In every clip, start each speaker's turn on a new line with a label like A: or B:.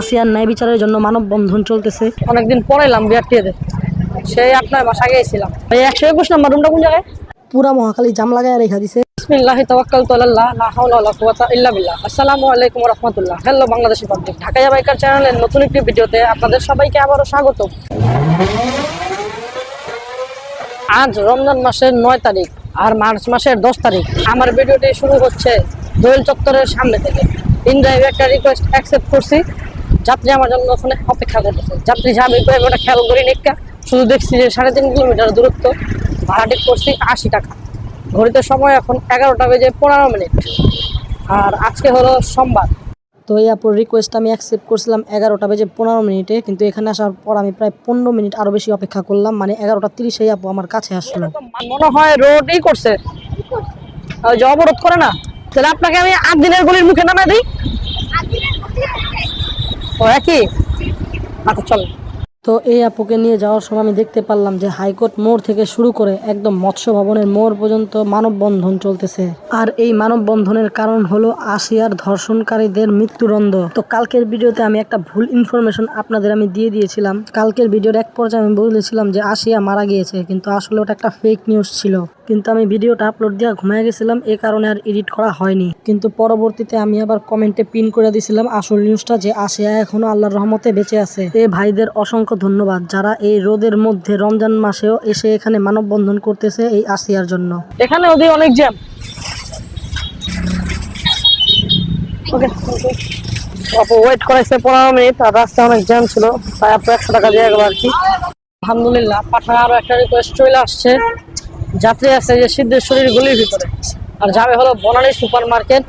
A: আসিয়ার ন্যায় বিচারের জন্য মানববন্ধন চলতেছে।
B: অনেকদিন পরে এলাম বিআরটিএতে সেই আপনার বাসা গিয়েছিলাম। এই একশো একুশ নম্বর রুমটা কোন জায়গায়?
A: পুরা মহাখালী জাম লাগায় রেখা দিছে।
B: বিসমিল্লাহি তাওয়াক্কালতু আলাল্লাহ লা হাওলা ওয়ালা কুওয়াতা ইল্লা বিল্লাহ। আসসালামু আলাইকুম ওয়া রাহমাতুল্লাহ। Hello Bangladeshi public Dhaka biker চ্যানেলের নতুন একটি ভিডিওতে আপনাদের সবাইকে আবারো স্বাগত। আজ রমজান মাসের নয় তারিখ আর মার্চ মাসের দশ তারিখ। আমার ভিডিওটি শুরু হচ্ছে দোয়েল চত্বরের সামনে থেকে। ইনড্রাইভ একটা রিকোয়েস্ট অ্যাকসেপ্ট করছি। যাত্রী আমার জন্য ওখানে অপেক্ষা করতেছে। যাত্রী যাবে করে ওটা খেয়াল করি নিকা শুধু দেখছি যে সাড়ে তিন কিলোমিটার দূরত্ব। ভাড়াটি করছি আশি টাকা। ঘড়িতে সময় এখন এগারোটা বেজে পনেরো মিনিট। আর আজকে হলো সোমবার।
A: তো এই আপুর রিকোয়েস্ট আমি অ্যাকসেপ্ট করছিলাম এগারোটা বেজে পনেরো মিনিটে। কিন্তু এখানে আসার পর আমি প্রায় পনেরো মিনিট আরও বেশি অপেক্ষা করলাম। মানে এগারোটা তিরিশে আপু আমার কাছে আসলো।
B: মনে হয় রোডই করছে। ওই যে অবরোধ করে না? তাহলে আপনাকে আমি আট দিনের গলির মুখে নামে দিই? ও একই আচ্ছা চল।
A: তো এই আপুকে নিয়ে যাওয়ার সময় আমি দেখতে পারলাম যে হাইকোর্ট মোড় থেকে শুরু করে একদম মৎস্য ভবনের মোড় পর্যন্ত মানববন্ধন চলতেছে। আর এই মানববন্ধনের কারণ হলো আসিয়ার ধর্ষণকারীদের মৃত্যুদণ্ড। তো কালকের ভিডিওতে আমি একটা ভুল ইনফরমেশন আপনাদের আমি দিয়ে দিয়েছিলাম। কালকের ভিডিওর এক পর্যায়ে আমি বলেছিলাম যে আসিয়া মারা গিয়েছে, কিন্তু আসলে ওটা একটা ফেক নিউজ ছিল। কিন্তু আমি ভিডিওটা আপলোড দিয়ে ঘুমিয়ে গেছিলাম এই কারণে আর এডিট করা হয়নি। কিন্তু পরবর্তীতে আমি আবার কমেন্টে পিন করে দিয়েছিলাম আসল নিউজটা যে আসিয়া এখনও আল্লাহর রহমতে বেঁচে আছে। এ ভাইদের অসংখ্য ধন্যবাদ যারা এই রোদের মধ্যে রমজান মাসেও এসে এখানে মানববন্ধন করতেছে এই আসিয়ার জন্য।
B: এখানে ওদের অনেক জ্যাম ওকে ওয়েট রাস্তায় অনেক জ্যাম ছিল, তাই আপু একশো টাকা দিয়ে আর কি। আলহামদুলিল্লাহ, পাঠায় আরও একটা রিকোয়েস্ট চলে আসছে। যাত্রী আছে যে সিদ্ধেশ্বরীর গলির ভিতরে। আর যাবে হলো বনানী সুপার মার্কেট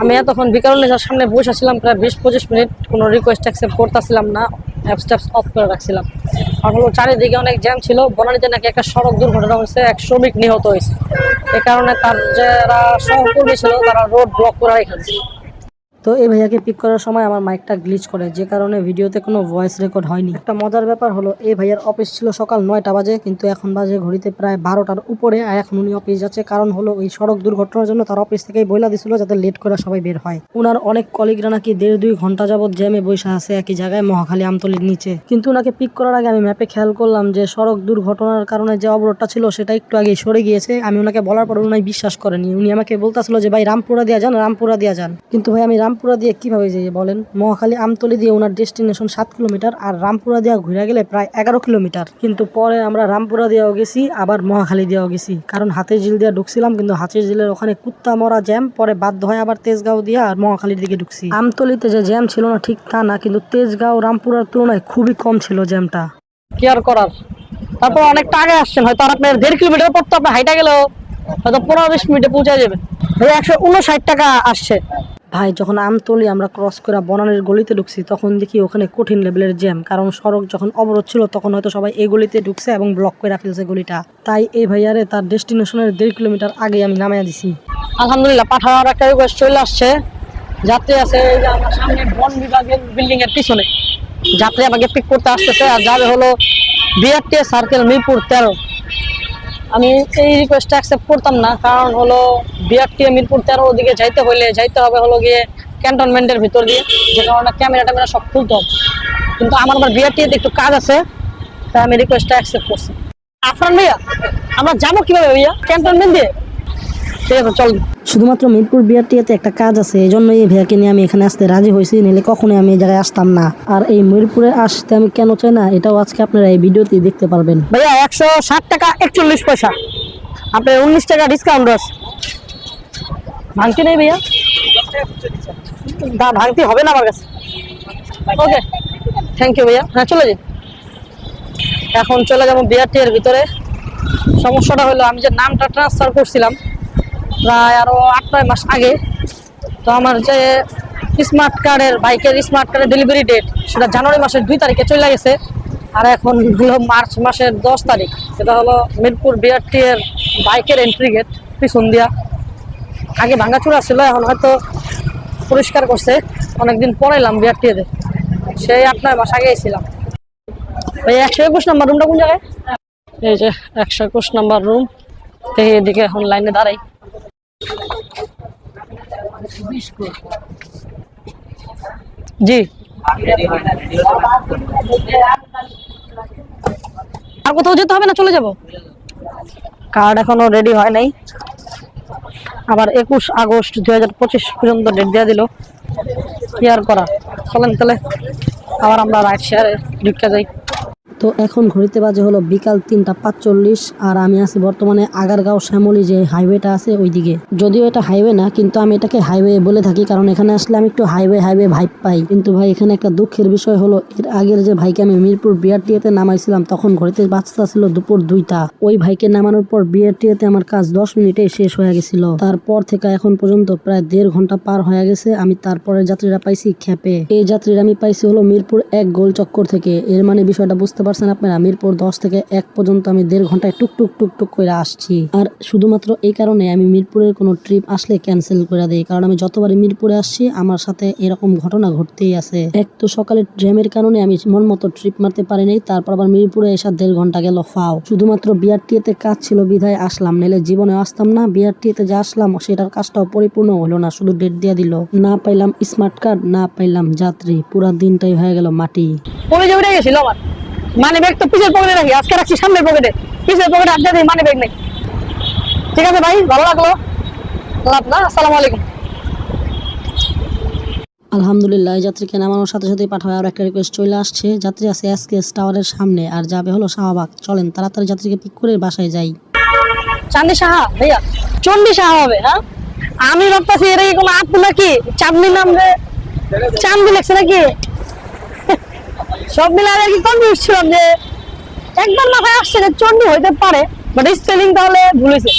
B: আমি এতক্ষণ বিকারণের সামনে বসে ছিলাম প্রায় বিশ পঁচিশ মিনিট। কোনো রিকোয়েস্ট অ্যাকসেপ্ট করতেছিলাম না অ্যাপস ট্যাপস অফ করে রাখছিলাম। আর হলো চারিদিকে অনেক জ্যাম ছিল। বনানীতে নাকি একটা সড়ক দুর্ঘটনা হয়েছে, এক শ্রমিক নিহত হয়েছে। এ কারণে তার যারা সহকর্মী ছিল, তারা রোড ব্লক করে রেখেছে।
A: তো এই ভাইয়াকে পিক করার সময় আমার মাইকটা গ্লিচ করে, যে কারণে ভিডিওতে কোনো ভয়েস রেকর্ড হয়নি। একটা মজার ব্যাপার হলো, এই ভাইয়ার অফিস ছিল সকাল নয়টা বাজে, কিন্তু এখন বাজে ঘড়িতে প্রায় বারোটার উপরে, আর এখন উনি অফিস যাচ্ছে। কারণ হলো, ওই সড়ক দুর্ঘটনার জন্য তার অফিস থেকেই বইলা দিছিল যাতে লেট করে সবাই বের হয়। উনার অনেক কলিগরা নাকি দেড় দুই ঘণ্টা যাবত জ্যামে বসে আছে, একই জায়গায় মহাখালী আমতলির নিচে। কিন্তু ওনাকে পিক করার আগে আমি ম্যাপে খেয়াল করলাম যে, সড়ক দুর্ঘটনার কারণে যে অবরোধটা ছিল, সেটা একটু আগে সরে গিয়েছে। আমি ওনাকে বলার পর উনি বিশ্বাস করেনি। উনি আমাকে বলতেছিল যে, ভাই, রামপুরা দিয়া যান, রামপুরা দিয়া যান। কিন্তু ভাই, আমি রামপুরা দিয়ে কীভাবে যাই বলেন? মহাখালী আমতলি দিয়ে ওনার ডেস্টিনেশন সাত কিলোমিটার আর রামপুরা দিয়া ঘুরে গেলে প্রায় এগারো কিলোমিটার। কিন্তু পরে আমরা রামপুরা দিয়েও গেছি, আবার মহাখালী দিয়েও গেছি। কারণ হাতের ঝিল দিয়ে ঢুকছিলাম, কিন্তু হাতের ঝিলের ওখানে কুত্তা মরা জ্যাম, পরে বাধ্য হয় আবার তেজগাঁও দিয়ে আর মহাখালীর দিকে ঢুকছি। আমতলিতে যে জ্যাম ছিল না ঠিক তা না, কিন্তু তেজগাঁও, রামপুরার তুলনায় খুবই কম ছিল জ্যামটা।
B: কি আর করার? তারপর অনেকটা আগে আসছেন, হয়তো আর আপনার দেড় কিলোমিটার পর তো আপনি হাইটা গেলেও হয়তো পনেরো বিশ মিনিটে পৌঁছে যাবেন। একশো উনষাট টাকা আসছে।
A: ভাই, যখন আমতলি আমরা ক্রস করে বনানের গলিতে ঢুকছি, তখন দেখি ওখানে কঠিন লেভেলের জ্যাম কারণ সড়ক যখন অবরোধ ছিল, তখন হয়তো সবাই এই গলিতে ঢুকছে এবং ব্লক করে ফেলছে গলিটা। তাই এই ভাইয়ারে তার ডেস্টিনেশনের দেড় কিলোমিটার আগে আমি নামাইয়া দিছি।
B: আলহামদুলিল্লাহ, পাঠানোর একটা রিকোয়েস্ট চলে আসছে। যাত্রী আছে এই যে আমার সামনে বন বিভাগের বিল্ডিং এর পিছনে। যাত্রী আমাকে পিক করতে আসতেছে, আর যাবে হলো বিআরটি সার্কেল মিরপুর তেরো। আমি এই রিকোয়েস্টটা অ্যাকসেপ্ট করতাম না, কারণ হলো বিআরটি মিরপুর তেরো ওদিকে যাইতে হলে যাইতে হবে হলো গিয়ে ক্যান্টনমেন্টের ভিতর দিয়ে, যে কারণে ক্যামেরা ট্যামেরা সব খুলতে হবে। কিন্তু আমার আবার বিআরটিতে একটু কাজ আছে, তাই আমি রিকোয়েস্টটা অ্যাকসেপ্ট করছি। আফরান ভাইয়া, আমরা যাব কীভাবে ভাইয়া? ক্যান্টনমেন্ট দিয়ে? ঠিক আছে চল।
A: শুধুমাত্র মিরপুর বিআরটিএতে একটা কাজ আছে এই জন্য এই ভাইয়াকে নিয়ে আমি এখানে আসতে রাজি হয়েছি নিলে কখনোই আমি এই জায়গায় আসতাম না। আর এই মিরপুরে আসতে আমি কেন চাই না এটাও আজকে আপনারা এই ভিডিওতেই দেখতে পারবেন।
B: ভাইয়া একশো ষাট টাকা একচল্লিশ পয়সা। আপনার উনিশ টাকা ডিসকাউন্ট আছে ভাঙতি নেই ভাইয়া? দা ভাঙতি হবে না আমার কাছে। ওকে থ্যাংক ইউ ভাইয়া। হ্যাঁ চলে যাই। এখন চলে যাব বিআরটি এর ভিতরে। সমস্যাটা হলো আমি যে নামটা ট্রান্সফার করছিলাম প্রায় আরও আট, নয় মাস আগে। তো আমার যে স্মার্ট কার্ডের বাইকের স্মার্ট কার্ডের ডেলিভারি ডেট সেটা জানুয়ারি মাসের দুই তারিখে চলে গেছে। আর এখন হলো মার্চ মাসের দশ তারিখ। সেটা হলো মিরপুর বিআরটি এর বাইকের এন্ট্রি গেট পিছন দিয়া। আগে ভাঙাচুরা ছিল, এখন হয়তো পরিষ্কার করছে। অনেকদিন পরে এলাম বিআরটি এতে সেই আট, নয় মাস আগে ছিলাম। এই একশো একুশ নাম্বার রুমটা কোন জায়গায়? এই যে একশো একুশ নাম্বার রুম এদিকে এখন লাইনে দাঁড়াই। জি। আর কোথাও যেতে হবে না? চলে যাব? কার্ড এখনও রেডি হয় নাই। আবার একুশ আগস্ট দুই হাজার পঁচিশ পর্যন্ত ডেট দেওয়া দিল। কি আর করা? চলেন তাহলে। আবার আমরা রাইড শেয়ারে ঢুকে যাই।
A: তো এখন ঘড়িতে বাজে হলো বিকাল তিনটা পাঁচচল্লিশ আর আমি আছি বর্তমানে আগারগাঁও শ্যামলি যে হাইওয়েটা আছে ওইদিকে। যদিও এটা হাইওয়ে না, কিন্তু আমি এটাকে হাইওয়ে বলে থাকি কারণ এখানে আসলে আমি একটু হাইওয়ে হাইওয়ে ভাইব পাই। কিন্তু ভাই, এখানে একটা দুঃখের বিষয় হলো, এর আগের যে ভাইকে আমি মিরপুর বিআরটিএতে নামাইছিলাম, তখন ঘড়িতে বাচ্চা ছিল দুপুর দুইটা। ওই ভাইকে নামানোর পর বিআরটিএতে আমার কাজ দশ মিনিটে শেষ হয়ে গেছিল। তারপর থেকে এখন পর্যন্ত প্রায় দেড় ঘণ্টা পার হয়ে গেছে, আমি তারপরে যাত্রীরা পাইছি খেপে এই যাত্রীরা আমি পাইছি হলো মিরপুর এক গোল চক্কর থেকে। এর মানে বিষয়টা বুঝতে পারছেন আপনারা মিরপুর দশ থেকে এক পর্যন্ত আমি দেড় ঘন্টায় টুক টুক টুক টুক করে আসছি। আর শুধুমাত্র এই কারণে আমি মিরপুরের কোনো ট্রিপ আসলে ক্যান্সেল করে দিই, কারণ আমি যতবারই মিরপুরে আসছি, আমার সাথে এরকম ঘটনা ঘটতেই আছে। এক তো সকালে জ্যামের কারণে আমি মন মতো ট্রিপ মারতে পারি নাই, তারপর আবার মিরপুরে এসে দেড় ঘণ্টা গেল, ফাও। শুধুমাত্র বিআরটিএতে কাজ ছিল, বিধায় আসলাম, নাহলে জীবনে আসতাম না। বিআরটিএতে যে আসলাম, সেটার কাজটাও পরিপূর্ণ হলো না, শুধু ডেট দিয়ে দিল। না পাইলাম স্মার্ট কার্ড না পাইলাম যাত্রী, পুরা দিনটাই হয়ে গেল মাটি।
B: গেছিল আমার। মানি ব্যাগ তো পিছের পকেটে রাখি আজকে রাখছি সামনের পকেটে পিছের পকেটে আড্ডা দিই মানি ব্যাগ নেই। ঠিক আছে ভাই ভালো লাগল। লাভ না আসসালামু আলাইকুম।
A: আলহামদুলিল্লাহ যাত্রীকে নামানোর সাথে সাথে পাঠায় আর একটা রিকোয়েস্ট চলে আসছে। যাত্রী আছে এসকেএস টাওয়ারের সামনে আর যাবে হলো শাহবাগ। চলেন তাড়াতাড়ি যাত্রীকে পিক করে বাসায় যাই।
B: চাঁদনি সাহা ভাইয়া চন্ডি সাহা হবে হ্যাঁ? আমি ভাবতেছি কি কোনো আপ নাকি? চাঁদনি নাম রে চাঁদনি লেখছে নাকি? সব মিলে আর কি কনফিউজ ছিলাম যে একবার মাথায় আসছে যে চন্ডি হইতে পারে বাট স্পেলিং তাহলে ভুল হয়েছে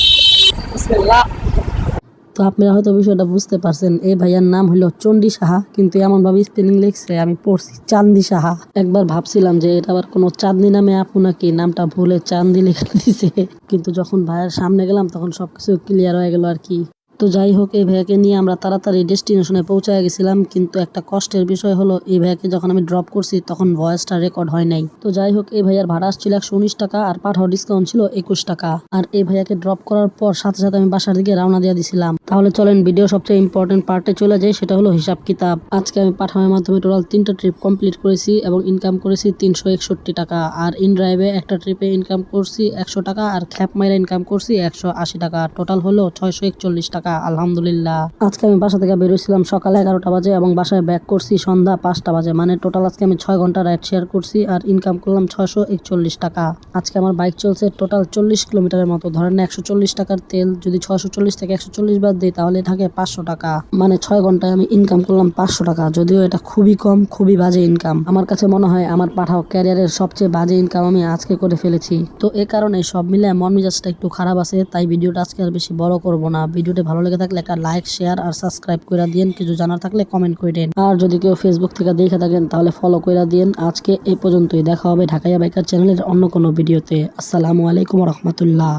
A: তো আপনারা হয়তো বিষয়টা বুঝতে পারছেন, এই ভাইয়ার নাম হলো চণ্ডী সাহা, কিন্তু এমন ভাবে স্পেলিং লিখছে, আমি পড়ছি চান্দি সাহা। একবার ভাবছিলাম যে এটা আবার কোনো চাঁদনি নামে আপু নাকি, নামটা ভুলে চান্দি লিখে দিছে। কিন্তু যখন ভাইয়ের সামনে গেলাম, তখন সবকিছু ক্লিয়ার হয়ে গেল আর কি। তো যাই হোক, এই ভাইয়াকে নিয়ে আমরা তাড়াতাড়ি ডেস্টিনেশনে পৌঁছায় গেছিলাম, কিন্তু একটা কষ্টের বিষয় হলো, এই ভাইয়াকে যখন আমি ড্রপ করছি, তখন ভয়েসটা রেকর্ড হয় নাই। তো যাই হোক, এই ভাইয়ার ভাড়া আসছিল একশো উনিশ টাকা, আর পাঠাও ডিসকাউন্ট ছিল একুশ টাকা। আর এই ভাইয়াকে ড্রপ করার পর সাথে সাথে আমি বাসার দিকে রওনা দিয়ে দিছিলাম। তাহলে চলেন ভিডিও সবচেয়ে ইম্পর্টেন্ট পার্টে চলে যাই, সেটা হলো হিসাব কিতাব। আজকে আমি পাঠামের মাধ্যমে টোটাল তিনটা ট্রিপ কমপ্লিট করেছি এবং ইনকাম করেছি তিনশো একষট্টি টাকা। আর ইন ড্রাইভে একটা ট্রিপে ইনকাম করছি একশো টাকা, আর খ্যাপ মাইরা ইনকাম করছি একশো আশি টাকা। টোটাল হলো ছয়শো একচল্লিশ টাকা। আলহামদুলিল্লাহ। আজকে আমি বাসা থেকে বেরোছিলাম সকাল এগারোটা বাজে এবং বাসায় ব্যাক করছি সন্ধ্যা পাঁচটা বাজে। মানে টোটাল আজকে আমি ছয় ঘণ্টা রাইড শেয়ার করছি আর ইনকাম করলাম ছয়শো একচল্লিশ টাকা। আজকে আমার বাইক চলছে টোটাল চল্লিশ কিলোমিটারের মতো। ধরেন একশো চল্লিশ টাকার তেল যদি ছয়শো চল্লিশ থেকে একশো চল্লিশ বাদ দিই, তাহলে থাকে পাঁচশো টাকা। মানে ছয় ঘন্টায় আমি ইনকাম করলাম পাঁচশো টাকা। যদিও এটা খুবই কম, খুবই বাজে ইনকাম আমার কাছে মনে হয় আমার পাঠাও ক্যারিয়ারের সবচেয়ে বাজে ইনকাম আমি আজকে করে ফেলেছি। তো এ কারণে সব মিলে মন মেজাজটা একটু খারাপ আছে, তাই ভিডিওটা আজকে আর বেশি বড় করব না। ভিডিওটা ভালো লেগে থাকলে একটা লাইক শেয়ার আর সাবস্ক্রাইব করে দিন কিছু জানার থাকলে কমেন্ট করে দেন। আর যদি কেউ ফেসবুক থেকে দেখে থাকেন, তাহলে ফলো করে দিন আজকে এই পর্যন্তই। দেখা হবে ঢাকাইয়া বাইকার চ্যানেলের অন্য কোনো ভিডিওতে আসসালামু আলাইকুম রহমতুল্লাহ।